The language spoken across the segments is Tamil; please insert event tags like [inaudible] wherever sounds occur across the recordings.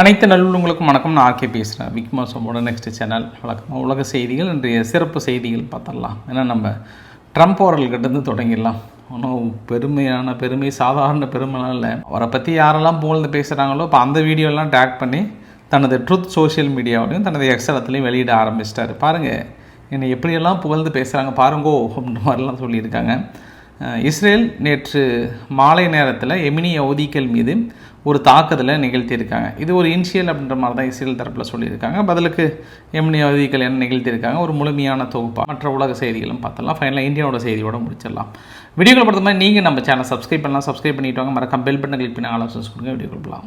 அனைத்து நல்லுள்ளவங்களுக்கும் வணக்கம். நான் ஆர்கே பேசுகிறேன் விக்மாசமோட நெக்ஸ்ட் சேனல் வழக்கமாக உலக செய்திகள் இன்றைய சிறப்பு செய்திகள் பார்த்துடலாம். ஏன்னா நம்ம ட்ரம்ப் அவர்கள்கிட்டருந்து தொடங்கிடலாம். ஒன்றும் பெருமையான பெருமை சாதாரண பெருமைலாம் இல்லை. அவரை பற்றி யாரெல்லாம் புகழ்ந்து பேசுகிறாங்களோ இப்போ அந்த வீடியோலாம் டேக் பண்ணி தனது ட்ருத் சோஷியல் மீடியாவிலையும் தனது எக்ஸலத்துலையும் வெளியிட ஆரம்பிச்சிட்டாரு. பாருங்கள் என்னை எப்படியெல்லாம் புகழ்ந்து பேசுகிறாங்க பாருங்கோ அப்படின்ற மாதிரிலாம் சொல்லியிருக்காங்க. இஸ்ரேல் நேற்று மாலை நேரத்தில் எமினி யவுதிகள் மீது ஒரு தாக்குதலை நிகழ்த்தியிருக்காங்க. இது ஒரு இன்ஷியல் அப்படின்ற மாதிரி தான் இஸ்ரேல் தரப்பில் சொல்லியிருக்காங்க. பதிலுக்கு எம்னி அவதிகள் என்ன நிகழ்த்தியிருக்காங்க? ஒரு முழுமையான தொகுப்பாக மற்ற உலக செய்திகளும் பார்த்தலாம் ஃபைனலாக இந்தியாவோட செய்தியோட முடிச்சிடலாம். வீடியோக்கள் பொறுத்த மாதிரி நீங்கள் நம்ம சேனல் சப்ஸ்கிரைப் பண்ணலாம். சப்ஸ்கிரைப் பண்ணிட்டு வாங்க. மறக்காம பெல் பட்டன் கிளிக் பண்ணி ஆலோசனை கொடுங்க. வீடியோ கொடுக்கலாம்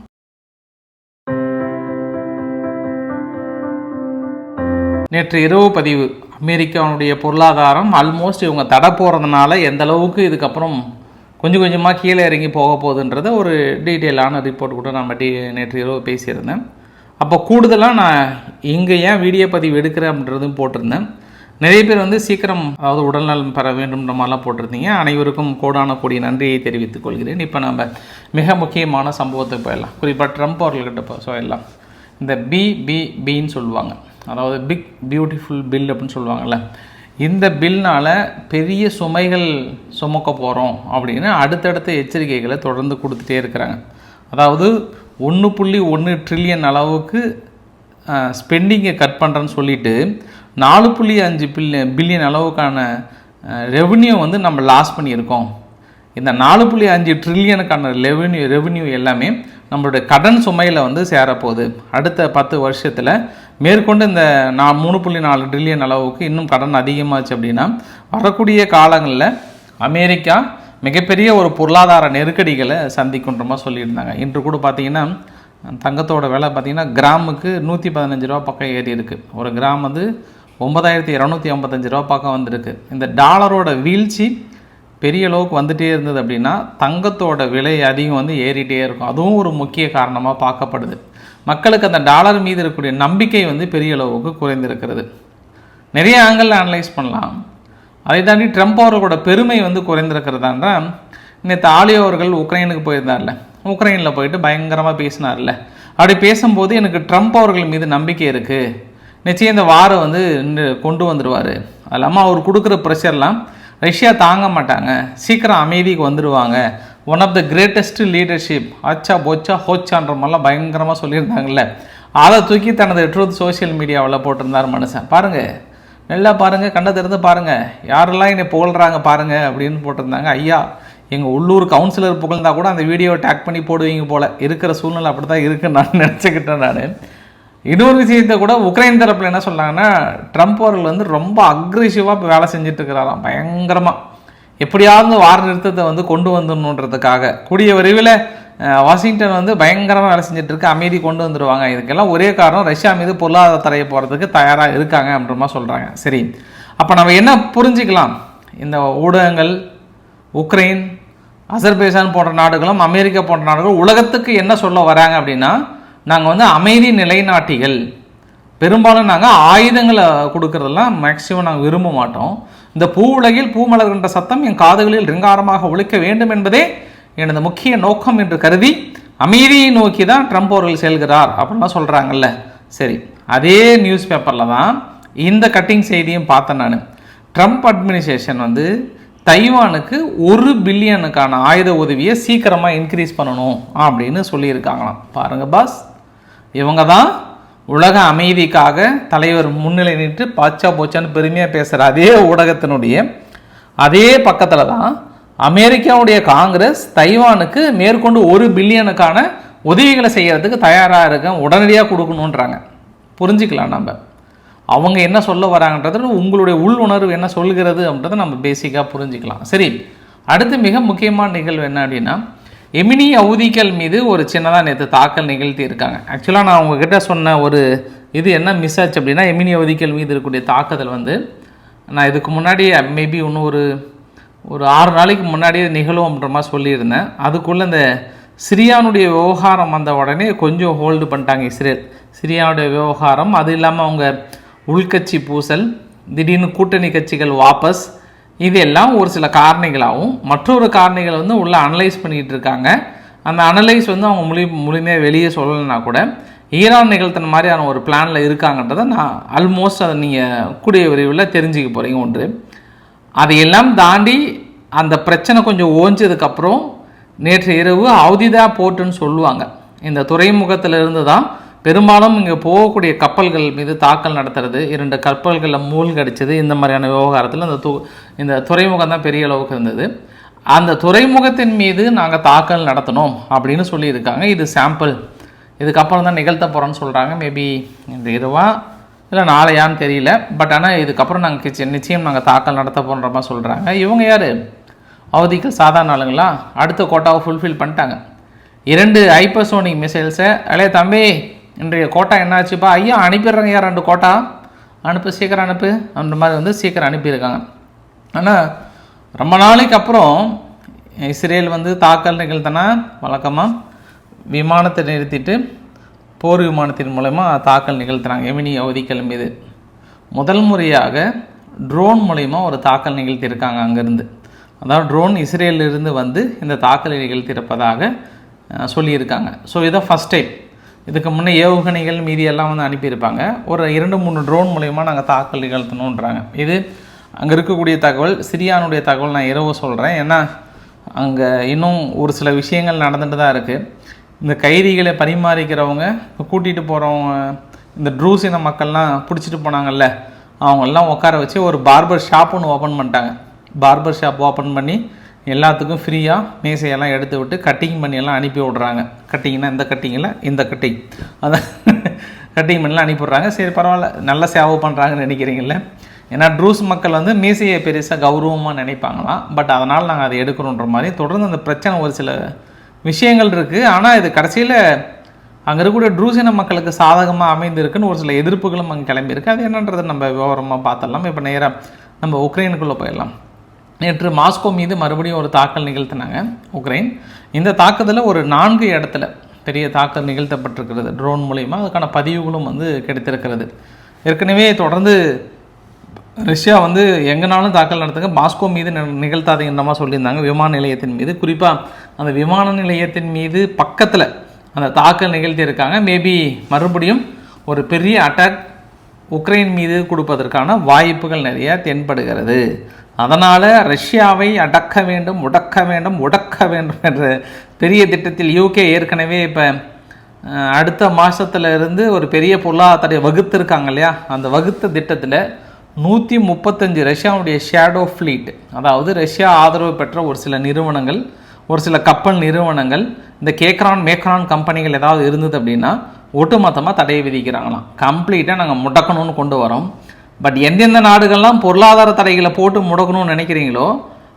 நேற்று இரவு பதிவு. அமெரிக்காவுடைய பொருளாதாரம் ஆல்மோஸ்ட் இவங்க தடை போகிறதுனால எந்த அளவுக்கு இதுக்கப்புறம் கொஞ்சம் கொஞ்சமாக கீழே இறங்கி போக போகுதுன்றத ஒரு டீட்டெயிலான ரிப்போர்ட் கூட நம்ம டி நேற்று இரவு பேசியிருந்தேன். அப்போ கூடுதலாக நான் இங்கே ஏன் வீடியோ பதிவு எடுக்கிறேன் அப்படின்றதும் போட்டிருந்தேன். நிறைய பேர் வந்து சீக்கிரம் அதாவது உடல்நலம் பெற வேண்டும்ன்ற மாதிரிலாம் போட்டிருந்தீங்க. அனைவருக்கும் கோடான கூடிய நன்றியை தெரிவித்துக் கொள்கிறேன். இப்போ நம்ம மிக முக்கியமான சம்பவத்துக்கு போயிடலாம். குறிப்பாக ட்ரம்ப் அவர்கள்கிட்ட போ எல்லாம் இந்த பிபிபின்னு சொல்லுவாங்க. அதாவது பிக் பியூட்டிஃபுல் பில் அப்படின்னு சொல்லுவாங்கள்ல இந்த பில்னால் பெரிய சுமைகள் சுமக்க போகிறோம் அப்படின்னு அடுத்தடுத்த எச்சரிக்கைகளை தொடர்ந்து கொடுத்துட்டே இருக்கிறாங்க. அதாவது ஒன்று புள்ளி ஒன்று ட்ரில்லியன் அளவுக்கு ஸ்பெண்டிங்கை கட் பண்ணுறேன்னு சொல்லிட்டு நாலு புள்ளி அஞ்சு பில்லியன் பில்லியன் அளவுக்கான ரெவன்யூ வந்து நம்ம லாஸ் பண்ணியிருக்கோம். இந்த நாலு புள்ளி அஞ்சு ட்ரில்லியனுக்கான ரெவன்யூ ரெவன்யூ எல்லாமே நம்மளுடைய கடன் சுமையில் வந்து சேரப்போகுது. அடுத்த பத்து வருஷத்தில் மேற்கொண்டு இந்த நான் மூணு புள்ளி நாலு ட்ரில்லியன் அளவுக்கு இன்னும் கடன் அதிகமாச்சு அப்படின்னா வரக்கூடிய காலங்களில் அமெரிக்கா மிகப்பெரிய ஒரு பொருளாதார நெருக்கடிகளை சந்திக்குன்ற மாதிரி சொல்லியிருந்தாங்க. இன்று கூட பார்த்தீங்கன்னா தங்கத்தோட விலை பார்த்தீங்கன்னா கிராமுக்கு நூற்றி பதினஞ்சு ரூபா பக்கம் ஏறி இருக்குது ஒரு கிராம் வந்து ஒன்பதாயிரத்தி இரநூத்தி ஐம்பத்தஞ்சு ரூபா பக்கம் வந்திருக்கு. இந்த டாலரோட வீழ்ச்சி பெரிய அளவுக்கு வந்துகிட்டே இருந்தது அப்படின்னா தங்கத்தோட விலை அதிகம் வந்து ஏறிட்டே இருக்கும். அதுவும் ஒரு முக்கிய காரணமாக பார்க்கப்படுது. மக்களுக்கு அந்த டாலர் மீது இருக்கக்கூடிய நம்பிக்கை வந்து பெரிய அளவுக்கு குறைந்திருக்கிறது. நிறைய ஆங்கிள் அனலைஸ் பண்ணலாம். அதை தாண்டி ட்ரம்ப் அவர்களோட பெருமை வந்து குறைந்திருக்கிறதான்றா நேற்று ஆலியோ அவர்கள் உக்ரைனுக்கு போயிருந்தார்ல. உக்ரைனில் போயிட்டு பயங்கரமாக பேசினார்ல. அப்படி பேசும்போது எனக்கு ட்ரம்ப் அவர்கள் மீது நம்பிக்கை இருக்குது நிச்சயம் இந்த வாரை வந்து கொண்டு வந்துடுவார் அது இல்லாமல் அவர் கொடுக்குற ப்ரெஷர்லாம் ரஷ்யா தாங்க மாட்டாங்க. சீக்கிரம் அமைதிக்கு வந்துடுவாங்க one of the greatest leadership அச்சா பொச்சா ஹோச்சான்ற மாதிரிலாம் பயங்கரமாக சொல்லியிருந்தாங்கல்ல. அதை தூக்கி தனது ட்ரூத் சோஷியல் மீடியாவில் போட்டிருந்தார் மனுஷன். பாருங்கள் நல்லா பாருங்கள் கண்ணை திறந்து பாருங்கள் யாரெல்லாம் என்னை புகழ்கிறாங்க பாருங்கள் அப்படின்னு போட்டிருந்தாங்க. ஐயா எங்கள் உள்ளூர் கவுன்சிலர் புகழ்ந்தால் கூட அந்த வீடியோவை டேக் பண்ணி போடுவீங்க போல். இருக்கிற சூழ்நிலை அப்படி தான் இருக்குன்னு நான் நினச்சிக்கிட்டேன் நான். இன்னொரு விஷயத்தை கூட உக்ரைன் தரப்பில் என்ன சொன்னாங்கன்னா ட்ரம்ப் அவர்கள் வந்து ரொம்ப அக்ரெசிவாக இப்போ வேலை செஞ்சுட்டு இருக்கிறாராம். பயங்கரமாக எப்படியாவது வார நிறுத்தத்தை வந்து கொண்டு வந்துடணுன்றதுக்காக. கூடிய விரைவில் வாஷிங்டன் வந்து பயங்கரமாக வேலை செஞ்சுட்டு இருக்கு அமைதி கொண்டு வந்துடுவாங்க இதுக்கெல்லாம் ஒரே காரணம் ரஷ்யா மீது பொருளாதார தடையை போகிறதுக்கு தயாராக இருக்காங்க அப்படின்ற மாதிரி சொல்கிறாங்க சரி. அப்போ நம்ம என்ன புரிஞ்சுக்கலாம்? இந்த ஊடகங்கள் உக்ரைன் அசர்பைசான் போன்ற நாடுகளும் அமெரிக்கா போன்ற நாடுகளும் உலகத்துக்கு என்ன சொல்ல வராங்க அப்படின்னா நாங்கள் வந்து அமைதி நிலைநாட்டிகள். பெரும்பாலும் நாங்கள் ஆயுதங்களை கொடுக்கறதெல்லாம் மேக்சிமம் நாங்கள் விரும்ப மாட்டோம். இந்த பூ உலகில் பூ மலர்கின்ற சத்தம் என் காதுகளில் ரிங்காரமாக ஒழிக்க வேண்டும் என்பதே எனது முக்கிய நோக்கம் என்று கருதி அமைதியை நோக்கி தான் ட்ரம்ப் அவர்கள் செல்கிறார் அப்படின்லாம் சொல்கிறாங்கல்ல சரி அதே நியூஸ் பேப்பரில் தான் இந்த கட்டிங் செய்தியும் பார்த்தேன் நான். ட்ரம்ப் அட்மினிஸ்ட்ரேஷன் வந்து தைவானுக்கு ஒரு பில்லியனுக்கான ஆயுத உதவியை சீக்கிரமாக இன்க்ரீஸ் பண்ணணும் அப்படின்னு சொல்லியிருக்காங்களாம். பாருங்க பாஸ் இவங்க தான் உலக அமைதிக்காக தலைவர் முன்னிலை நின்று பாச்சா போச்சான்னு பெருமையாக பேசுகிற அதே ஊடகத்தினுடைய அதே பக்கத்தில் தான் அமெரிக்காவுடைய காங்கிரஸ் தைவானுக்கு மேற்கொண்டு ஒரு பில்லியனுக்கான உதவிகளை செய்கிறதுக்கு தயாராக இருக்கேன் உடனடியாக கொடுக்கணுன்றாங்க புரிஞ்சுக்கலாம் நம்ம. அவங்க என்ன சொல்ல வராங்கன்றது உங்களுடைய உள் உணர்வு என்ன சொல்கிறது அப்படின்றத நம்ம பேசிக்காக புரிஞ்சுக்கலாம். சரி அடுத்து மிக முக்கியமான நிகழ்வு என்ன அப்படின்னா எமினி அவுதிகள் மீது ஒரு சின்னதாக நேற்று தாக்கல் நிகழ்த்தி இருக்காங்க. ஆக்சுவலாக நான் உங்ககிட்ட சொன்ன ஒரு இது என்ன மிஸ் ஆச்சு அப்படின்னா எமினி அவதிகள் மீது இருக்கக்கூடிய தாக்குதல் வந்து நான் இதுக்கு முன்னாடி மேபி இன்னும் ஒரு ஒரு ஆறு நாளைக்கு முன்னாடியே நிகழும் அப்படின்ற மாதிரி சொல்லியிருந்தேன். அதுக்குள்ளே இந்த சிரியானுடைய விவகாரம் வந்த உடனே கொஞ்சம் ஹோல்டு பண்ணிட்டாங்க இஸ்ரேல். சிரியானுடைய விவகாரம் அது இல்லாமல் அவங்க உள்கட்சி பூசல் திடீர்னு கூட்டணி கட்சிகள் வாபஸ் இது எல்லாம் ஒரு சில காரணிகளாகவும் மற்றொரு காரணிகளை வந்து உள்ளே அனலைஸ் பண்ணிகிட்டு இருக்காங்க. அந்த அனலைஸ் வந்து அவங்க முழு முழுமையாக வெளியே சொல்லலைன்னா கூட ஈரான் நிகழ்த்தின மாதிரியான ஒரு பிளானில் இருக்காங்கன்றதை நான் ஆல்மோஸ்ட் அதை நீங்கள் கூடிய விரைவில் தெரிஞ்சுக்க போகிறீங்க ஒன்று. அதையெல்லாம் தாண்டி அந்த பிரச்சனை கொஞ்சம் ஓஞ்சதுக்கப்புறம் நேற்று இரவு அவதிதா போர்ட்டுன்னு சொல்லுவாங்க. இந்த துறைமுகத்தில் இருந்து தான் பெரும்பாலும் இங்கே போகக்கூடிய கப்பல்கள் மீது தாக்கல் நடத்துறது இரண்டு கப்பல்களில் மூழ்கடிச்சது இந்த மாதிரியான விவகாரத்தில் இந்த து இந்த துறைமுகம் தான் பெரிய அளவுக்கு இருந்தது. அந்த துறைமுகத்தின் மீது நாங்கள் தாக்கல் நடத்தினோம் அப்படின்னு சொல்லியிருக்காங்க. இது சாம்பிள் இதுக்கப்புறம் தான் நிகழ்த்த போகிறோன்னு சொல்கிறாங்க மேபி இந்த இரவா இல்லை நாளையான்னு தெரியல. பட் ஆனால் இதுக்கப்புறம் நாங்கள் நிச்சயம் நாங்கள் தாக்கல் நடத்த போன்ற மாதிரி சொல்கிறாங்க இவங்க யார்? அவதிக்கு சாதாரண ஆளுங்களா? அடுத்த கோட்டாவை ஃபுல்ஃபில் பண்ணிட்டாங்க. இரண்டு ஹைப்பர்சோனிக் மிசைல்ஸை அலே தம்பி இன்றைய கோட்டா என்னாச்சுப்பா? ஐயா அனுப்பிடுறாங்க யார் ரெண்டு கோட்டா. அனுப்பு சீக்கிரம் அனுப்பு. அந்த மாதிரி வந்து சீக்கிரம் அனுப்பியிருக்காங்க. ஆனால் ரொம்ப நாளைக்கு அப்புறம் இஸ்ரேல் வந்து தாக்கல் நிகழ்த்தினா வழக்கமாக விமானத்தை நிறுத்திட்டு போர் விமானத்தின் மூலயமா தாக்கல் நிகழ்த்துறாங்க எமினி அவதிக்கல் மீது முதல் முறையாக ட்ரோன் மூலயமா ஒரு தாக்கல் நிகழ்த்தியிருக்காங்க அங்கேருந்து. அதாவது ட்ரோன் இஸ்ரேலிருந்து வந்து இந்த தாக்கலை நிகழ்த்தியிருப்பதாக சொல்லியிருக்காங்க. ஸோ இதை ஃபஸ்ட் டைம் இதுக்கு முன்னே ஏவுகணைகள் மீதி எல்லாம் வந்து அனுப்பியிருப்பாங்க. ஒரு இரண்டு மூணு ட்ரோன் மூலயமா நாங்கள் தாக்கல் நிகழ்த்தணுன்றாங்க இது அங்கே இருக்கக்கூடிய தகவல் சிரியானுடைய தகவல் நான் இரவு சொல்கிறேன் ஏன்னா அங்கே இன்னும் ஒரு சில விஷயங்கள் நடந்துட்டு தான் இருக்குது இந்த கைதிகளை பரிமாறிக்கிறவங்க இப்போ கூட்டிகிட்டு போகிறவங்க இந்த ட்ரூஸ் இன மக்கள்லாம் பிடிச்சிட்டு போனாங்கல்ல அவங்கெல்லாம் உட்கார வச்சு ஒரு பார்பர் ஷாப் ஒன்று ஓப்பன் பண்ணிட்டாங்க. பார்பர் ஷாப் ஓப்பன் பண்ணி எல்லாத்துக்கும் ஃப்ரீயாக மேசையெல்லாம் எடுத்து விட்டு கட்டிங் பண்ணி எல்லாம் அனுப்பி விட்றாங்க. கட்டிங்னா இந்த கட்டிங்கில் இந்த கட்டிங் அதான் கட்டிங் பண்ணிலாம் அனுப்பி விட்றாங்க. சரி பரவாயில்ல. நல்ல சேவை பண்ணுறாங்கன்னு நினைக்கிறீங்கல்ல. ஏன்னா ட்ரூஸ் மக்கள் வந்து மீசையை பெருசாக கௌரவமாக நினைப்பாங்களாம். பட் அதனால் நாங்கள் அதை எடுக்கிறோன்ற மாதிரி தொடர்ந்து அந்த பிரச்சனை ஒரு சில விஷயங்கள் இருக்குது ஆனால் இது கடைசியில் அங்கே இருக்கக்கூடிய ட்ரூசின மக்களுக்கு சாதகமாக அமைந்திருக்குன்னு ஒரு சில எதிர்ப்புகளும் அங்கே கிளம்பியிருக்கு. அது என்னன்றது நம்ம விவரமாக பார்த்துடலாம். இப்போ நேராக நம்ம உக்ரைனுக்குள்ளே போயிடலாம். நேற்று மாஸ்கோ மீது மறுபடியும் ஒரு தாக்கல் நிகழ்த்தினாங்க உக்ரைன். இந்த தாக்குதலில் ஒரு நான்கு இடத்துல பெரிய தாக்கல் நிகழ்த்தப்பட்டிருக்கிறது ட்ரோன் மூலிமா அதுக்கான பதிவுகளும் வந்து கிடைத்திருக்கிறது. ஏற்கனவே தொடர்ந்து ரஷ்யா வந்து எங்கனாலும் தாக்கல் நடத்துங்க மாஸ்கோ மீது நிகழ்த்தாதீங்கன்னமா சொல்லியிருந்தாங்க விமான நிலையத்தின் மீது. குறிப்பாக அந்த விமான நிலையத்தின் மீது பக்கத்தில் அந்த தாக்கல் நிகழ்த்தியிருக்காங்க. மேபி மறுபடியும் ஒரு பெரிய அட்டாக் உக்ரைன் மீது கொடுப்பதற்கான வாய்ப்புகள் நிறைய தென்படுகிறது. அதனால் ரஷ்யாவை அடக்க வேண்டும் உடக்க வேண்டும் உடக்க வேண்டும் என்ற பெரிய திட்டத்தில் யூகே ஏற்கனவே இப்போ அடுத்த மாதத்துல இருந்து ஒரு பெரிய பொருளாதார வகுத்திருக்காங்க இல்லையா? அந்த வகுத்த திட்டத்தில் நூற்றி முப்பத்தஞ்சு ரஷ்யாவுடைய ஷேடோ ஃப்ளீட் அதாவது ரஷ்யா ஆதரவு பெற்ற ஒரு சில நிறுவனங்கள் ஒரு சில கப்பல் நிறுவனங்கள் இந்த கேக்ரான் மேக்ரான் கம்பெனிகள் ஏதாவது இருந்தது அப்படின்னா ஒட்டுமொத்தமாக தடை விதிக்கிறாங்களாம். கம்ப்ளீட்டாக நாங்கள் முடக்கணும்னு கொண்டு வரோம். பட் எந்தெந்த நாடுகள்லாம் பொருளாதார தடைகளை போட்டு முடக்கணும்னு நினைக்கிறீங்களோ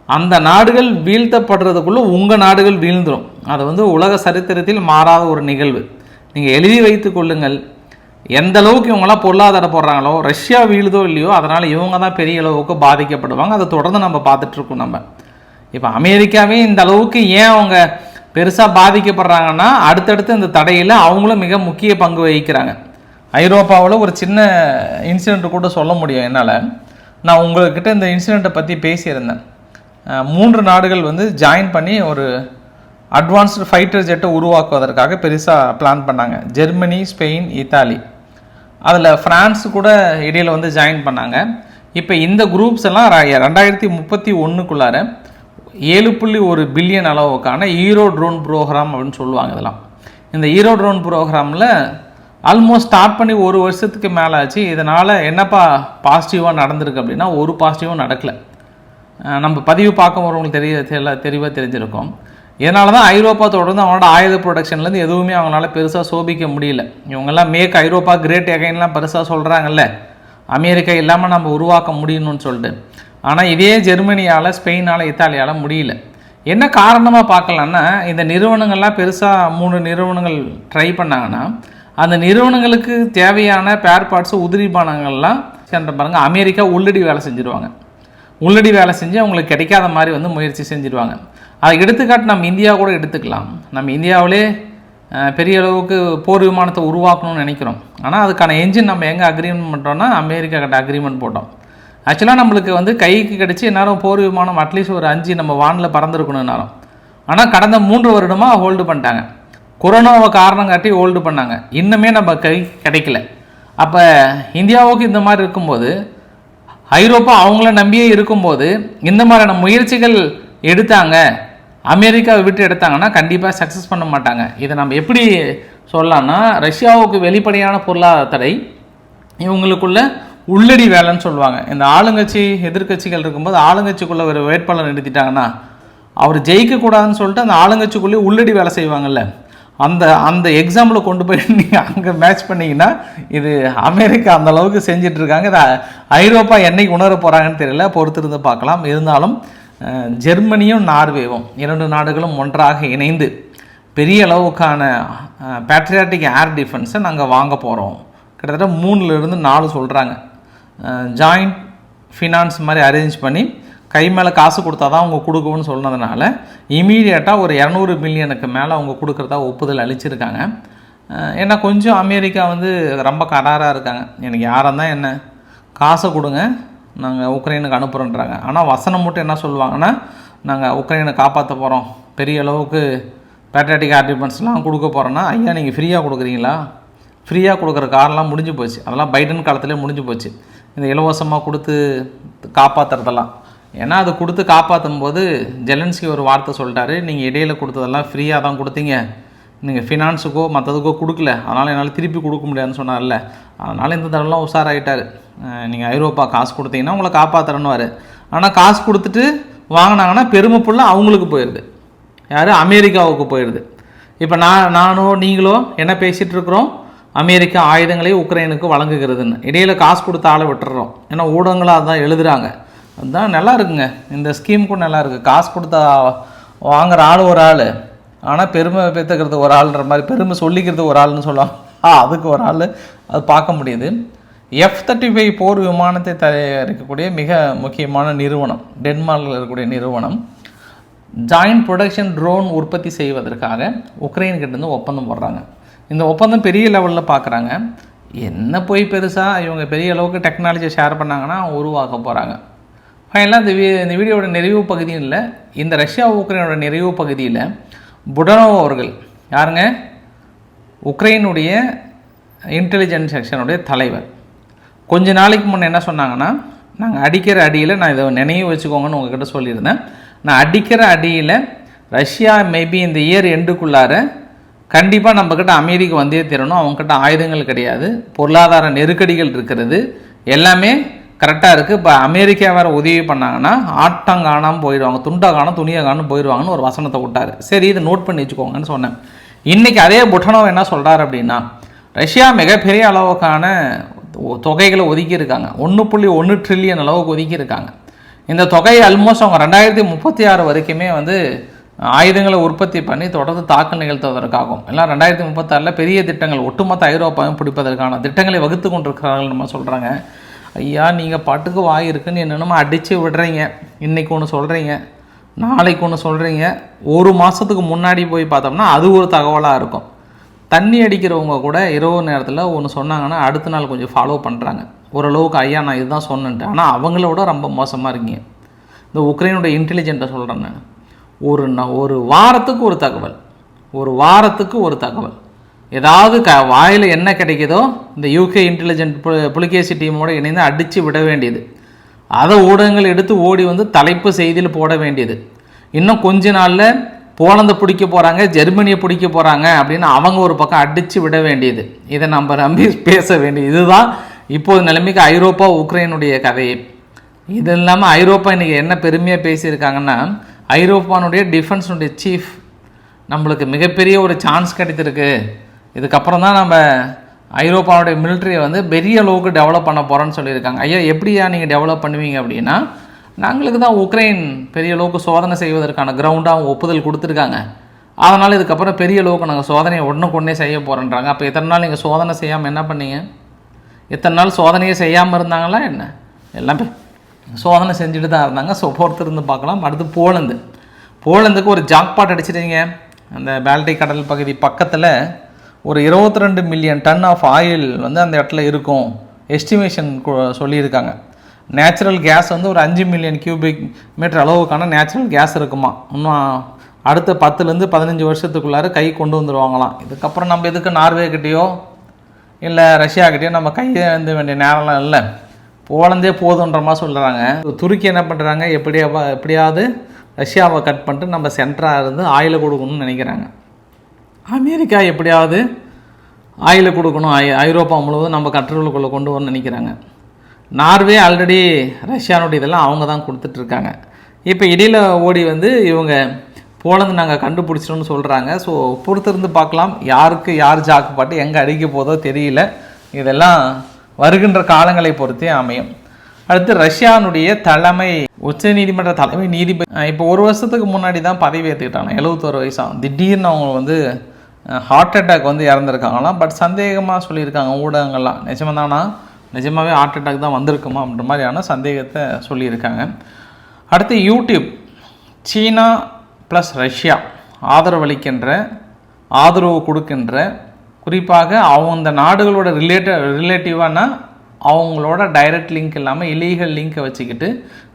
அந்த நாடுகள் வீழ்த்தப்படுறதுக்குள்ளே உங்கள் நாடுகள் வீழ்ந்துடும் அது வந்து உலக சரித்திரத்தில் மாறாத ஒரு நிகழ்வு. நீங்கள் எழுதி வைத்து கொள்ளுங்கள். எந்த அளவுக்கு இவங்கெல்லாம் பொருளாதார போடுறாங்களோ ரஷ்யா வீழுதோ இல்லையோ அதனால் இவங்க தான் பெரிய அளவுக்கு பாதிக்கப்படுவாங்க. அதை தொடர்ந்து நம்ம பார்த்துட்ருக்கோம் நம்ம. இப்போ அமெரிக்காவே இந்த அளவுக்கு ஏன் அவங்க பெருசாக பாதிக்கப்படுறாங்கன்னா அடுத்தடுத்து இந்த தடையில் அவங்களும் மிக முக்கிய பங்கு வகிக்கிறாங்க. ஐரோப்பாவில் ஒரு சின்ன இன்சிடெண்ட் கூட சொல்ல முடியும் என்னால். நான் உங்கள்கிட்ட இந்த இன்சிடெண்ட்டை பற்றி பேசியிருந்தேன். மூன்று நாடுகள் வந்து ஜாயின் பண்ணி ஒரு அட்வான்ஸ்டு ஃபைட்டர் ஜெட்டை உருவாக்குவதற்காக பெருசாக பிளான் பண்ணாங்க. Germany Spain Italy. அதில் ஃப்ரான்ஸ் கூட இடையில் வந்து ஜாயின் பண்ணாங்க. இப்போ இந்த குரூப்ஸ் எல்லாம் ரெண்டாயிரத்தி முப்பத்தி ஒன்றுக்குள்ளார ஏழு புள்ளி ஒரு பில்லியன் அளவுக்கான ஈரோ ட்ரோன் ப்ரோக்ராம் அப்படின்னு சொல்லுவாங்க இதெல்லாம். இந்த ஈரோ ட்ரோன் ப்ரோக்ராமில் ஆல்மோஸ்ட் ஸ்டார்ட் பண்ணி ஒரு வருஷத்துக்கு மேலே ஆச்சு. இதனால் என்னப்பா பாசிட்டிவாக நடந்திருக்கு அப்படின்னா ஒரு பாசிட்டிவும் நடக்கலை. நம்ம பதிவு பார்க்க வரவங்களுக்கு தெரிய தெரியல தெளிவாக தெரிஞ்சிருக்கோம். இதனால தான் ஐரோப்பா தொடர்ந்து அவங்களோட ஆயுத ப்ரொடக்ஷன்லேருந்து எதுவுமே அவங்களால பெருசாக சோபிக்க முடியல. இவங்கெல்லாம் மேக் ஐரோப்பா கிரேட் எகைன்லாம் பெருசாக சொல்கிறாங்கல்ல அமெரிக்கா இல்லாமல் நம்ம உருவாக்க முடியணும்னு சொல்லிட்டு. ஆனால் இதே ஜெர்மனியால் ஸ்பெயினால் இத்தாலியால் முடியல. என்ன காரணமாக பார்க்கலான்னா இந்த நிறுவனங்கள்லாம் பெருசாக மூணு நிறுவனங்கள் ட்ரை பண்ணாங்கன்னா அந்த நிறுவனங்களுக்கு தேவையான பேர் பார்ட்ஸு உதிரி பானங்கள்லாம் சென்ற பாருங்க அமெரிக்கா உள்ளடி வேலை செஞ்சுருவாங்க. உள்ளடி வேலை செஞ்சு அவங்களுக்கு கிடைக்காத மாதிரி வந்து முயற்சி செஞ்சுருவாங்க. அதை எடுத்துக்காட்டு நம்ம இந்தியா கூட எடுத்துக்கலாம். நம்ம இந்தியாவிலே பெரிய அளவுக்கு போர் விமானத்தை உருவாக்கணும்னு நினைக்கிறோம். ஆனால் அதுக்கான என்ஜின் நம்ம எங்கே அக்ரிமெண்ட் பண்ணுறோன்னா அமெரிக்கா கிட்ட அக்ரிமெண்ட் போட்டோம். ஆக்சுவலாக நம்மளுக்கு வந்து கைக்கு கிடச்சி நேரம் போர் விமானம் அட்லீஸ்ட் ஒரு அஞ்சு நம்ம வானில் பறந்துருக்கணும் நேரம் ஆனால் கடந்த மூன்று வருடமாக ஹோல்டு பண்ணிட்டாங்க. கொரோனாவை காரணம் காட்டி ஹோல்டு பண்ணாங்க. இன்னுமே நம்ம கை கிடைக்கல. அப்போ இந்தியாவுக்கு இந்த மாதிரி இருக்கும்போது ஐரோப்பா அவங்கள நம்பியே இருக்கும்போது இந்த மாதிரியான முயற்சிகள் எடுத்தாங்க. அமெரிக்காவை விட்டு எடுத்தாங்கன்னா கண்டிப்பாக சக்ஸஸ் பண்ண மாட்டாங்க. இதை நம்ம எப்படி சொல்லலாம்னா ரஷ்யாவுக்கு வெளிப்படையான பொருளாதார தடை இவங்களுக்குள்ள உள்ளடி வேலைன்னு சொல்லுவாங்க. இந்த ஆளுங்கட்சி எதிர்க்கட்சிகள் இருக்கும்போது ஆளுங்கட்சிக்குள்ள ஒரு வேட்பாளர் நிறுத்திட்டாங்கன்னா அவர் ஜெயிக்கக்கூடாதுன்னு சொல்லிட்டு அந்த ஆளுங்கட்சிக்குள்ளேயே உள்ளடி வேலை செய்வாங்கல்ல. அந்த அந்த எக்ஸாம்பிளை கொண்டு போய் நீங்கள் அங்கே மேட்ச் பண்ணீங்கன்னா இது அமெரிக்கா அந்த அளவுக்கு செஞ்சுட்டு இதை ஐரோப்பா என்னைக்கு உணர போகிறாங்கன்னு தெரியல. பொறுத்திருந்து பார்க்கலாம். இருந்தாலும் ஜெர்மனியும் நார்வேவும் இரண்டு நாடுகளும் ஒன்றாக இணைந்து பெரிய அளவுக்கான பேட்ரியாட்டிக் ஏர் டிஃபென்ஸை நாங்கள் வாங்க போகிறோம் கிட்டத்தட்ட மூணுலேருந்து நாலு சொல்கிறாங்க ஜாயிண்ட் ஃபினான்ஸ் மாதிரி அரேஞ்ச் பண்ணி கை மேலே காசு கொடுத்தா தான் அவங்க கொடுக்குன்னு சொன்னதுனால இமீடியட்டாக ஒரு இரநூறு மில்லியனுக்கு மேலே அவங்க கொடுக்குறதா ஒப்புதல் அளிச்சிருக்காங்க. ஏன்னா கொஞ்சம் அமெரிக்கா வந்து ரொம்ப கராராக இருக்காங்க. எனக்கு யாராக தான் என்ன? காசை கொடுங்க. நாங்கள் உக்ரைனுக்கு அனுப்புகிறோன்றாங்க ஆனால் வசனம் மட்டும் என்ன சொல்லுவாங்கன்னா நாங்கள் உக்ரைனை காப்பாற்ற போகிறோம் பெரிய அளவுக்கு பேட்ரியாட்டிக் ஆர்டிமெண்ட்ஸ்லாம் கொடுக்க போகிறோன்னா ஐயா நீங்கள் ஃப்ரீயாக கொடுக்குறீங்களா? ஃப்ரீயாக கொடுக்குற கார்லாம் முடிஞ்சு போச்சு. அதெல்லாம் பைடன் காலத்திலே முடிஞ்சு போச்சு. இந்த இலவசமாக கொடுத்து காப்பாற்றுறதெல்லாம் ஏன்னா அது கொடுத்து காப்பாற்றும் போது ஜெலன்ஸ்கி ஒரு வார்த்தை சொல்லிட்டாரு. நீங்கள் இடையில் கொடுத்ததெல்லாம் ஃப்ரீயாக தான் கொடுத்தீங்க. நீங்கள் ஃபினான்ஸுக்கோ மற்றதுக்கோ கொடுக்கல. அதனால் என்னால் திருப்பி கொடுக்க முடியாதுன்னு சொன்னார்ல. அதனால் இந்த தடவைலாம் உஷாராயிட்டார். நீங்கள் ஐரோப்பா காசு கொடுத்தீங்கன்னா உங்களை காப்பாற்றுறேன்னு ஆனால் காசு கொடுத்துட்டு வாங்கினாங்கன்னா பெருமை புள்ள அவங்களுக்கு போயிடுது யார்? அமெரிக்காவுக்கு போயிடுது இப்போ நான் நானோ நீங்களோ என்ன பேசிகிட்டு இருக்கிறோம்? அமெரிக்கா ஆயுதங்களை உக்ரைனுக்கு வழங்குகிறதுன்னு. இடையில காசு கொடுத்த ஆளை விட்டுறோம். ஏன்னா ஊடகங்களாக அதான் எழுதுகிறாங்க அதுதான் நல்லா இருக்குங்க. இந்த ஸ்கீமுக்கும் நல்லா இருக்குது காசு கொடுத்தா வாங்குற ஆள் ஒரு ஆள். ஆனால் பெருமை பெற்றுக்கிறது ஒரு ஆள்ன்ற மாதிரி பெருமை சொல்லிக்கிறது ஒரு ஆள்னு சொல்லலாம் ஆ அதுக்கு ஒரு ஆள். அது பார்க்க முடியுது. எஃப் தேர்ட்டி ஃபைவ் போர் விமானத்தை தயாரிக்கக்கூடிய மிக முக்கியமான நிறுவனம். டென்மார்க்கில் இருக்கக்கூடிய நிறுவனம். ஜாயிண்ட் ப்ரொடக்ஷன் ட்ரோன் உற்பத்தி செய்வதற்காக உக்ரைன்கிட்டேருந்து ஒப்பந்தம் போடுறாங்க. இந்த ஒப்பந்தம் பெரிய லெவலில் பார்க்குறாங்க என்ன போய் பெருசாக இவங்க பெரிய அளவுக்கு டெக்னாலஜியை ஷேர் பண்ணாங்கன்னா உருவாக்க போகிறாங்க ஃபைனலாக இந்த வீ இந்த வீடியோட நிறைவு பகுதியும் இல்லை. இந்த ரஷ்யா உக்ரைனோட நிறைவு பகுதியில் புடனோ அவர்கள் யாருங்க? உக்ரைனுடைய இன்டெலிஜென்ஸ் செக்ஷனுடைய தலைவர். கொஞ்ச நாளைக்கு முன்னே என்ன சொன்னாங்கன்னா நாங்கள் அடிக்கிற அடியில் நான் இதை நினைவு வச்சுக்கோங்கன்னு உங்ககிட்ட சொல்லியிருந்தேன். நான் அடிக்கிற அடியில் ரஷ்யா மேபி இந்த இயர் எண்டுக்குள்ளார கண்டிப்பாக நம்மக்கிட்ட அமெரிக்கா வந்தே தரணும். அவங்கக்கிட்ட ஆயுதங்கள் கிடையாது. பொருளாதார நெருக்கடிகள் இருக்கிறது. எல்லாமே கரெக்டாக இருக்குது இப்போ அமெரிக்கா வேறு உதவி பண்ணாங்கன்னா ஆட்டம் காணாமல் போயிடுவாங்க துண்டா காணும் துணியை காணும் போயிடுவாங்கன்னு ஒரு வசனத்தை விட்டாரு. சரி இதை நோட் பண்ணி வச்சுக்கோங்கன்னு சொன்னேன். இன்றைக்கி அதே புட்டனோ என்ன சொல்கிறாரு அப்படின்னா ரஷ்யா மிகப்பெரிய அளவுக்கான தொ- தொகைகளை ஒதுக்கியிருக்காங்க. ஒன்று புள்ளி ஒன்று ட்ரில்லியன் அளவுக்கு ஒதுக்கியிருக்காங்க. இந்த தொகை ஆல்மோஸ்ட் அவங்க ரெண்டாயிரத்தி முப்பத்தி ஆறு வரைக்குமே வந்து ஆயுதங்களை உற்பத்தி பண்ணி தொடர்ந்து தாக்கல் நிகழ்த்துவதற்காகும் எல்லாம் ரெண்டாயிரத்தி முப்பத்தாறில் பெரிய திட்டங்கள் ஒட்டுமொத்த ஐரோப்பாவையும் பிடிப்பதற்கான திட்டங்களை வகுத்து கொண்டிருக்கிறார்கள் நம்ம சொல்கிறாங்க ஐயா நீங்கள் பாட்டுக்கு வாய் இருக்குன்னு என்னென்னமோ அடித்து விடுறீங்க. இன்னைக்கு ஒன்று சொல்கிறீங்க நாளைக்கு ஒன்று சொல்கிறீங்க ஒரு மாதத்துக்கு முன்னாடி போய் பார்த்தோம்னா அது ஒரு தகவலாக இருக்கும். தண்ணி அடிக்கிறவங்க கூட இரவு நேரத்தில் ஒன்று சொன்னாங்கன்னா அடுத்த நாள் கொஞ்சம் ஃபாலோ பண்ணுறாங்க ஓரளவுக்கு ஐயா நான் இதுதான் சொன்னேன்ட்டு. ஆனால் அவங்களோட ரொம்ப மோசமாக இருக்கீங்க. இந்த உக்ரைனுடைய இன்டெலிஜென்ட்டை சொல்கிறேன் நான். ஒரு ந- ஒரு வாரத்துக்கு ஒரு தகவல். ஒரு வாரத்துக்கு ஒரு தகவல். ஏதாவது க வாயில் என்ன கிடைக்குதோ இந்த யூகே இன்டெலிஜென்ட் புலிகேசி டீமோடு இணைந்து அடித்து விட வேண்டியது. அதை ஊடகங்கள் எடுத்து ஓடி வந்து தலைப்பு செய்தியில் போட வேண்டியது. இன்னும் கொஞ்ச நாளில் போலந்தை பிடிக்க போகிறாங்க ஜெர்மனியை பிடிக்க போகிறாங்க அப்படின்னு அவங்க ஒரு பக்கம் அடித்து விட வேண்டியது. இதை நம்ம நம்பி பேச வேண்டியது. இதுதான் இப்போது நிலைமைக்கு ஐரோப்பா உக்ரைனுடைய கதையே. இது இல்லாமல் ஐரோப்பா இன்றைக்கி என்ன பெருமையாக பேசியிருக்காங்கன்னா ஐரோப்பானுடைய டிஃபென்ஸுடைய சீஃப் நம்மளுக்கு மிகப்பெரிய ஒரு சான்ஸ் கிடைத்திருக்கு. இதுக்கப்புறம் தான் நம்ம ஐரோப்பாவுடைய மிலிட்ரியை வந்து பெரிய அளவுக்கு டெவலப் பண்ண போகிறோன்னு சொல்லியிருக்காங்க. ஐயா எப்படியா நீங்கள் டெவலப் பண்ணுவீங்க அப்படின்னா நாங்களுக்கு தான் உக்ரைன் பெரிய அளவுக்கு சோதனை செய்வதற்கான கிரவுண்டாக அவங்க ஒப்புதல் கொடுத்துருக்காங்க. அதனால் இதுக்கப்புறம் பெரிய அளவுக்கு நாங்கள் சோதனையை உடனுக்குடனே செய்ய போகிறோன்றாங்க அப்போ எத்தனை நாள் நீங்கள் சோதனை செய்யாமல் என்ன பண்ணீங்க? எத்தனை நாள் சோதனையே செய்யாமல் இருந்தாங்களா என்ன? எல்லாமே சோதனை செஞ்சுட்டு தான் இருந்தாங்க. ஸோ பொறுத்திருந்து பார்க்கலாம். அடுத்து போலந்து. போலந்துக்கு ஒரு ஜாக்பாட் அடிச்சிட்டீங்க. அந்த பேல்டிக் கடல் பகுதி பக்கத்தில் ஒரு 22 ரெண்டு மில்லியன் டன் ஆஃப் ஆயில் வந்து அந்த இடத்துல இருக்கும். எஸ்டிமேஷன் சொல்லியிருக்காங்க. நேச்சுரல் கேஸ் வந்து ஒரு அஞ்சு மில்லியன் கியூபிக் மீட்டர் அளவுக்கான நேச்சுரல் கேஸ் இருக்குமா? இன்னும் அடுத்த பத்துலேருந்து பதினஞ்சு வருஷத்துக்குள்ளார கை கொண்டு வந்துடுவாங்களாம் இதுக்கப்புறம் நம்ம எதுக்கு நார்வே கிட்டேயோ இல்லை ரஷ்யாக்கிட்டேயோ நம்ம கையை வந்து வேண்டிய நேரம்லாம் இல்லை. போலந்தே போதுன்ற மாதிரி சொல்கிறாங்க துருக்கி என்ன பண்ணுறாங்க எப்படியா எப்படியாவது ரஷ்யாவை கட் பண்ணிட்டு நம்ம சென்டராக இருந்து ஆயிலை கொடுக்கணும்னு நினைக்கிறாங்க. அமெரிக்கா எப்படியாவது ஆயில கொடுக்கணும். ஐ ஐரோப்பா முழுவதும் நம்ம கட்டுரைக்குள்ளே கொண்டு வரணும்னு நினைக்கிறாங்க. நார்வே ஆல்ரெடி ரஷ்யானுடைய இதெல்லாம் அவங்க தான் கொடுத்துட்ருக்காங்க. இப்போ இடையில் ஓடி வந்து இவங்க போலந்து நாங்கள் கண்டுபிடிச்சிட்டோம்னு சொல்கிறாங்க ஸோ பொறுத்திருந்து பார்க்கலாம். யாருக்கு யார் ஜாக்கு பாட்டு எங்கே அடிக்க போதோ தெரியல. இதெல்லாம் வருகின்ற காலங்களை பொறுத்தே அமையும். அடுத்து ரஷ்யானுடைய தலைமை உச்ச நீதிமன்ற தலைமை நீதிபதி இப்போ ஒரு வருஷத்துக்கு முன்னாடி தான் பதவி ஏற்றுக்கிட்டாங்க எழுபத்தோரு வயசாகும் திடீர்னு அவங்க வந்து ஹார்ட் அட்டாக் வந்து இறந்துருக்காங்களாம். பட் சந்தேகமாக சொல்லியிருக்காங்க ஊடகங்கள்லாம். நிஜமாதானா நிஜமாகவே ஹார்ட் அட்டாக் தான் வந்திருக்குமா அப்படின்ற மாதிரியான சந்தேகத்தை சொல்லியிருக்காங்க. அடுத்து யூடியூப். சீனா ப்ளஸ் ரஷ்யா ஆதரவளிக்கின்ற ஆதரவு கொடுக்கின்ற குறிப்பாக அவங்க அந்த நாடுகளோட ரிலேட்ட ரிலேட்டிவானா அவங்களோட டைரக்ட் லிங்க் இல்லாமல் இலீகல் லிங்க்கை வச்சுக்கிட்டு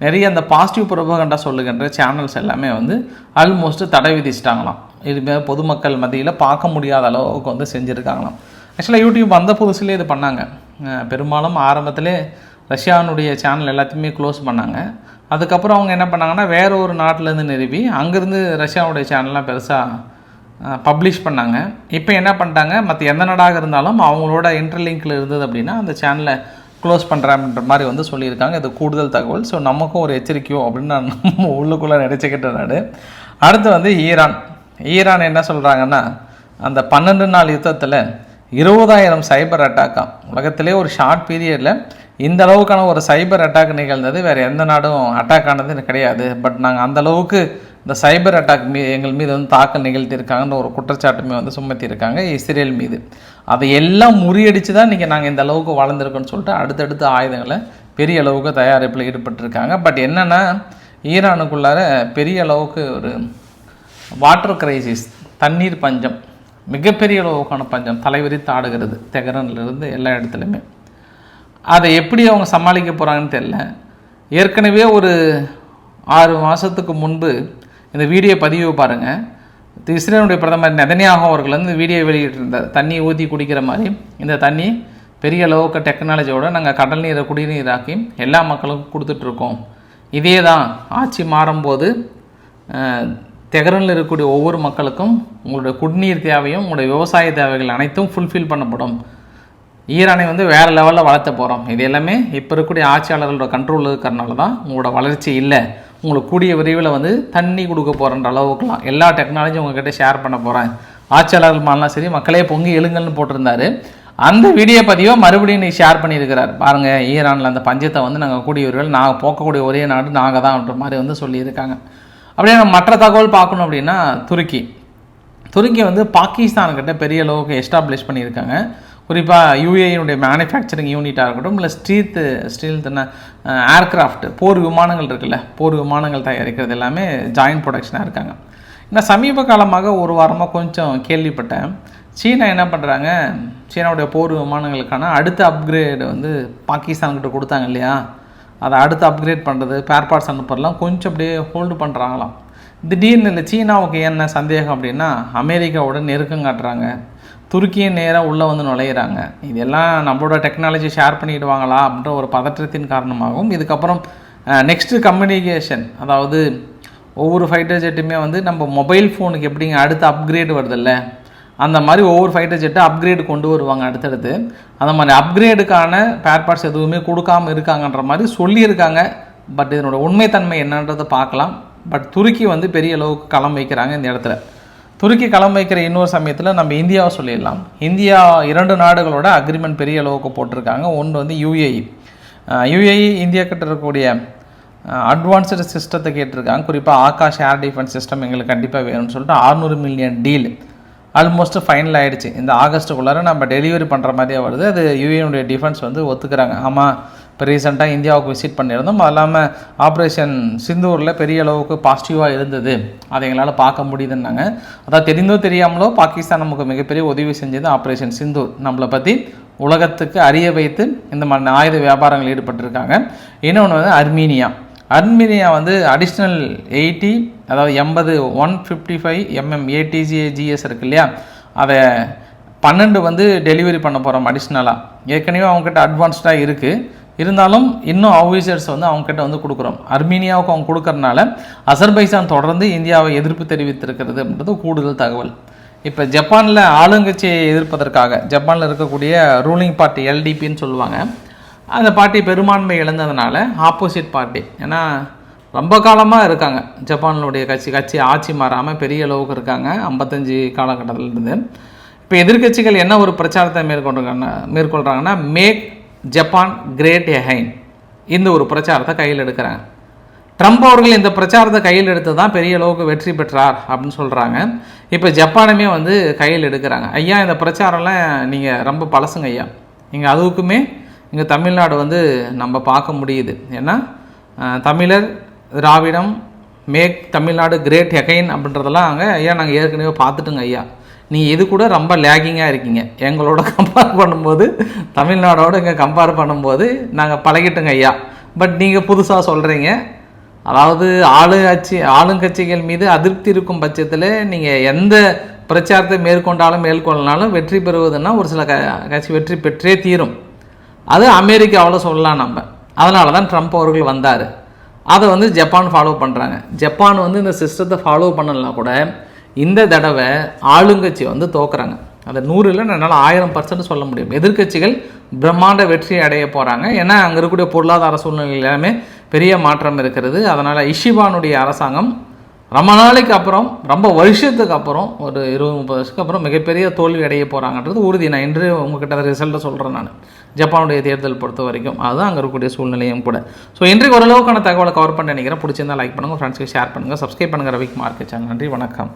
நிறைய அந்த பாசிட்டிவ் புரபகண்டா சொல்லுகின்ற சேனல்ஸ் எல்லாமே வந்து ஆல்மோஸ்ட் தடை விதிச்சிட்டாங்களாம். இதுமே பொதுமக்கள் மத்தியில் பார்க்க முடியாத அளவுக்கு வந்து செஞ்சுருக்காங்களாம். ஆக்சுவலாக யூடியூப் வந்த புதுசுலேயே இது பண்ணாங்க. பெரும்பாலும் ஆரம்பத்திலே ரஷ்யானுடைய சேனல் எல்லாத்தையுமே க்ளோஸ் பண்ணாங்க. அதுக்கப்புறம் அவங்க என்ன பண்ணாங்கன்னா வேற ஒரு நாட்டிலேருந்து நிறுவி அங்கேருந்து ரஷ்யாவுடைய சேனல்லாம் பெருசாக பப்ளிஷ் பண்ணாங்க. இப்போ என்ன பண்ணிட்டாங்க மற்ற எந்த நாடாக இருந்தாலும் அவங்களோட இன்டர்லிங்கில் இருந்தது அப்படின்னா அந்த சேனலை க்ளோஸ் பண்ணுறாங்கன்ற மாதிரி வந்து சொல்லியிருக்காங்க. இது கூடுதல் தகவல். ஸோ நமக்கும் ஒரு எச்சரிக்கையோ அப்படின்னு நான் [laughs] நம்ம உள்ளுக்குள்ளே நினச்சிக்கிட்ட நாடு அடுத்து வந்து ஈரான். ஈரான் என்ன சொல்கிறாங்கன்னா அந்த பன்னெண்டு நாள் யுத்தத்தில் இருபதாயிரம் சைபர் அட்டாக்காம் உலகத்திலே ஒரு ஷார்ட் பீரியடில் இந்த அளவுக்கான ஒரு சைபர் அட்டாக் நிகழ்ந்தது. வேறு எந்த நாடும் அட்டாக் ஆனது கிடையாது. பட் நாங்கள் அந்த அளவுக்கு இந்த சைபர் அட்டாக் மீ எங்கள் மீது வந்து தாக்கல் நிகழ்த்தியிருக்காங்கன்ற ஒரு குற்றச்சாட்டுமே வந்து சுமத்தியிருக்காங்க இஸ்ரேல் மீது. அதை எல்லாம் முறியடித்து தான் இன்றைக்கி நாங்கள் இந்த அளவுக்கு வளர்ந்துருக்கோன்னு சொல்லிட்டு அடுத்தடுத்த ஆயுதங்களை பெரிய அளவுக்கு தயாரிப்பில் ஈடுபட்டிருக்காங்க. பட் என்னென்னா ஈரானுக்குள்ளார பெரிய அளவுக்கு ஒரு வாட்டர் கிரைசிஸ் தண்ணீர் பஞ்சம் மிகப்பெரிய அளவுக்கான பஞ்சம் தலைவிரித்து ஆடுகிறது தெகரன்லேருந்து எல்லா இடத்துலையுமே அதை எப்படி அவங்க சமாளிக்க போகிறாங்கன்னு தெரில ஏற்கனவே ஒரு ஆறு மாதத்துக்கு முன்பு இந்த வீடியோ பதிவு பாருங்கள் இஸ்ரேலுடைய பிரதமர் நெதன்யாகு அவர்கள் வந்து வீடியோ வெளியிட்டிருந்தார். தண்ணி ஊற்றி குடிக்கிற மாதிரி. இந்த தண்ணி பெரிய அளவுக்கு டெக்னாலஜியோட நாங்கள் கடல் நீரை குடிநீராக்கி எல்லா மக்களுக்கும் கொடுத்துட்ருக்கோம் இதே தான் ஆட்சி மாறும்போது தெகரனில் இருக்கக்கூடிய ஒவ்வொரு மக்களுக்கும் உங்களுடைய குடிநீர் தேவையும் உங்களுடைய விவசாய தேவைகள் அனைத்தும் ஃபுல்ஃபில் பண்ணப்படும். ஈரானை வந்து வேறு லெவலில் வளர்த்த போகிறோம் இது எல்லாமே இப்போ இருக்கக்கூடிய ஆட்சியாளர்களோட கண்ட்ரோலில் இருக்கிறனால தான் உங்களோட வளர்ச்சி இல்லை. உங்களுக்கு கூடிய விரைவில் வந்து தண்ணி கொடுக்க போகிறன்ற அளவுக்குலாம் எல்லா டெக்னாலஜியும் உங்ககிட்ட ஷேர் பண்ண போகிறேன் ஆட்சியாளர்கள் மாலாம் சரி மக்களே பொங்கி எழுங்கல்னு போட்டிருந்தாரு. அந்த வீடியோ பதிவை மறுபடியும் நீ ஷேர் பண்ணியிருக்கிறார். பாருங்கள் ஈரானில் அந்த பஞ்சத்தை வந்து நாங்கள் கூடிய விரைவில் நாங்கள் போக்கக்கூடிய ஒரே நாடு நாங்கள் தான்ன்ற மாதிரி வந்து சொல்லியிருக்காங்க. அப்படியே நம்ம மற்ற தகவல் பார்க்கணும் அப்படின்னா துருக்கி. துருக்கி வந்து பாகிஸ்தான்கிட்ட பெரிய அளவுக்கு எஸ்டாப்ளிஷ் பண்ணியிருக்காங்க. குறிப்பாக யூஏனுடைய மேனுஃபேக்சரிங் யூனிட்டாக இருக்கட்டும் இல்லை ஸ்ட்ரீத்து ஸ்டீல் தானே ஏர்கிராஃப்ட் போர் விமானங்கள் இருக்குல்ல போர் விமானங்கள் தயாரிக்கிறது எல்லாமே ஜாயின்ட் ப்ரொடக்ஷனாக இருக்காங்க. நான் சமீப காலமாக ஒரு வாரமாக கொஞ்சம் கேள்விப்பட்டேன். சீனா என்ன பண்ணுறாங்க சீனாவுடைய போர் விமானங்களுக்கான அடுத்த அப்கிரேடு வந்து பாகிஸ்தான்கிட்ட கொடுத்தாங்க இல்லையா? அதை அடுத்து அப்கிரேட் பண்ணுறது பேர் பார்ட்ஸ் அனுப்புறலாம் கொஞ்சம் அப்படியே ஹோல்டு பண்ணுறாங்களாம் திடீர்னு இல்லை சீனாவுக்கு என்ன சந்தேகம் அப்படின்னா அமெரிக்காவோட நெருக்கம் காட்டுறாங்க. துருக்கியை நேராக உள்ளே வந்து நுழையிறாங்க. இதெல்லாம் நம்மளோட டெக்னாலஜி ஷேர் பண்ணிடுவாங்களா அப்படின்ற ஒரு பதற்றத்தின் காரணமாகவும் இதுக்கப்புறம் நெக்ஸ்ட்டு கம்யூனிகேஷன் அதாவது ஒவ்வொரு ஃபைட்டர் ஜெட்டுமே வந்து நம்ம மொபைல் ஃபோனுக்கு எப்படிங்க அடுத்த அப்கிரேட் வருதில்ல? அந்த மாதிரி ஒவ்வொரு ஃபைட்டர் ஜெட்டை அப்கிரேடு கொண்டு வருவாங்க அடுத்தடுத்து. அந்த மாதிரி அப்கிரேடுக்கான பேர் பார்ட்ஸ் எதுவுமே கொடுக்காம இருக்காங்கன்ற மாதிரி சொல்லியிருக்காங்க. பட் இதனோட உண்மைத்தன்மை என்னன்றதை பார்க்கலாம். பட் துருக்கி வந்து பெரிய அளவுக்கு களம் வைக்கிறாங்க இந்த இடத்துல. துருக்கி களம் வைக்கிற இன்னொரு சமயத்தில் நம்ம இந்தியாவை சொல்லிடலாம். இந்தியா இரண்டு நாடுகளோட அக்ரிமெண்ட் பெரிய அளவுக்கு போட்டிருக்காங்க. ஒன்று வந்து யுஏஇ யுஏஇ இந்தியா கிட்ட இருக்கக்கூடிய அட்வான்ஸ்டு சிஸ்டத்தை கேட்டிருக்காங்க. குறிப்பாக ஆகாஷ் ஏர் டிஃபென்ஸ் சிஸ்டம் எங்களுக்கு கண்டிப்பாக வேணும்னு சொல்லிட்டு 600 மில்லியன் டீல் ஆல்மோஸ்ட் ஃபைனல் ஆகிடுச்சு இந்த ஆகஸ்ட்டுக்குள்ளார நம்ம டெலிவரி பண்ணுற மாதிரியே வருது. அது யூஏனுடைய டிஃபென்ஸ் வந்து ஒத்துக்கிறாங்க. ஆமாம் இப்போ ரீசெண்டாக இந்தியாவுக்கு விசிட் பண்ணியிருந்தோம். அது இல்லாமல் ஆப்ரேஷன் சிந்தூரில் பெரிய அளவுக்கு பாசிட்டிவாக இருந்தது. அதை எங்களால் பார்க்க முடியுதுன்னாங்க. அதான் தெரிந்தோ தெரியாமலோ பாகிஸ்தான் நமக்கு மிகப்பெரிய உதவி செஞ்சது ஆப்ரேஷன் சிந்தூர். நம்மளை பற்றி உலகத்துக்கு அறிய வைத்து இந்த மாதிரி ஆயுத வியாபாரங்கள் ஈடுபட்டிருக்காங்க. இன்னொன்று வந்து அர்மீனியா. அர்மீனியா வந்து அடிஷ்னல் எயிட்டி அதாவது எண்பது one fifty five MM ATAGS இருக்கு இல்லையா? அதை பன்னெண்டு வந்து டெலிவரி பண்ண போகிறோம் அடிஷ்னலாக ஏற்கனவே அவங்ககிட்ட அட்வான்ஸ்டாக இருக்குது இருந்தாலும் இன்னும் ஆஃபீஸர்ஸ் வந்து அவங்ககிட்ட வந்து கொடுக்குறோம். அர்மீனியாவுக்கு அவங்க கொடுக்கறனால அசர்பைசான் தொடர்ந்து இந்தியாவை எதிர்ப்பு தெரிவித்திருக்கிறது அப்படின்றது கூடுதல் தகவல். இப்போ ஜப்பானில் ஆளுங்கட்சியை எதிர்ப்பதற்காக ஜப்பானில் இருக்கக்கூடிய ரூலிங் பார்ட்டி எல்டிபின்னு சொல்லுவாங்க. அந்த பார்ட்டி பெரும்பான்மை இழந்ததுனால ஆப்போசிட் பார்ட்டி ஏன்னா ரொம்ப காலமாக இருக்காங்க. ஜப்பானுடைய கட்சி கட்சி ஆட்சி மாறாமல் பெரிய அளவுக்கு இருக்காங்க. ஐம்பத்தஞ்சு காலகட்டத்தில் இருந்து இப்போ எதிர்க்கட்சிகள் என்ன ஒரு பிரச்சாரத்தை மேற்கொண்டிருக்காங்க மேற்கொள்கிறாங்கன்னா மேக் ஜப்பான் கிரேட் எஹைன் இந்த ஒரு பிரச்சாரத்தை கையில் எடுக்கிறாங்க. ட்ரம்ப் அவர்கள் இந்த பிரச்சாரத்தை கையில் எடுத்து தான் பெரிய அளவுக்கு வெற்றி பெற்றார் அப்படின்னு சொல்கிறாங்க இப்போ ஜப்பானுமே வந்து கையில் எடுக்கிறாங்க. ஐயா இந்த பிரச்சாரம்லாம் நீங்கள் ரொம்ப பழசுங்க ஐயா. நீங்கள் அதுக்குமே இங்கே தமிழ்நாடு வந்து நம்ம பார்க்க முடியுது. ஏன்னா தமிழர் திராவிடம் மேக் தமிழ்நாடு கிரேட் எகைன் அப்படின்றதெல்லாம் அங்கே ஐயா நாங்கள் ஏற்கனவே பார்த்துட்டோங்க ஐயா. நீ இது கூட ரொம்ப லேகிங்காக இருக்கீங்க. எங்களோட கம்பேர் பண்ணும்போது தமிழ்நாடோடு இங்கே கம்பேர் பண்ணும்போது நாங்கள் பழகிட்டோங்க ஐயா. பட் நீங்கள் புதுசாக சொல்கிறீங்க அதாவது ஆளுங்கட்சி ஆளுங்கட்சிகள் மீது அதிருப்தி இருக்கும் பட்சத்தில் நீங்கள் எந்த பிரச்சாரத்தை மேற்கொண்டாலும் மேற்கொள்ளனாலும் வெற்றி பெறுவதுன்னா ஒரு சில க கட்சி வெற்றி பெற்றே தீரும். அது அமெரிக்காவில் சொல்லலாம் நம்ம. அதனால தான் ட்ரம்ப் அவர்கள் வந்தார். அதை வந்து ஜப்பான் ஃபாலோ பண்ணுறாங்க ஜப்பான் வந்து இந்த சிஸ்டத்தை ஃபாலோ பண்ணலாம் கூட இந்த தடவை ஆளுங்கட்சி வந்து தோக்குறாங்க. அந்த நூறில் என்னால் ஆயிரம் பர்சன்ட் சொல்ல முடியும். எதிர்க்கட்சிகள் பிரம்மாண்ட வெற்றி அடைய போகிறாங்க ஏன்னா அங்கே இருக்கக்கூடிய பொருளாதார சூழ்நிலை எல்லாமே பெரிய மாற்றம் இருக்கிறது. அதனால் இஷிபானுடைய அரசாங்கம் ரொம்ப நாளைக்கு அப்புறம் ரொம்ப வருஷத்துக்கு அப்புறம் ஒரு இருபது முப்பது வருஷத்துக்கு அப்புறம் மிகப்பெரிய தோல்வி அடைய போகிறாங்கன்றது உறுதி. நான் இன்று உங்ககிட்ட ரிசல்ட்டை சொல்கிறேன் நான். ஜப்பானுடைய தேர்தல் பொறுத்த வரைக்கும். அதுதான் அங்கே இருக்கக்கூடிய சூழ்நிலையும் கூட. ஸோ இன்றைக்கு ஓரளவுக்கான தகவலை கவர் பண்ண நினைக்கிறேன். பிடிச்சிருந்தா லைக் பண்ணுங்கள் ஃப்ரெண்ட்ஸ்க்கு ஷேர் பண்ணுங்கள் சப்ஸ்கிரைப் பண்ணுங்கள் ரவிக்குமார் மார்க்கெட் சேனல் நன்றி வணக்கம்.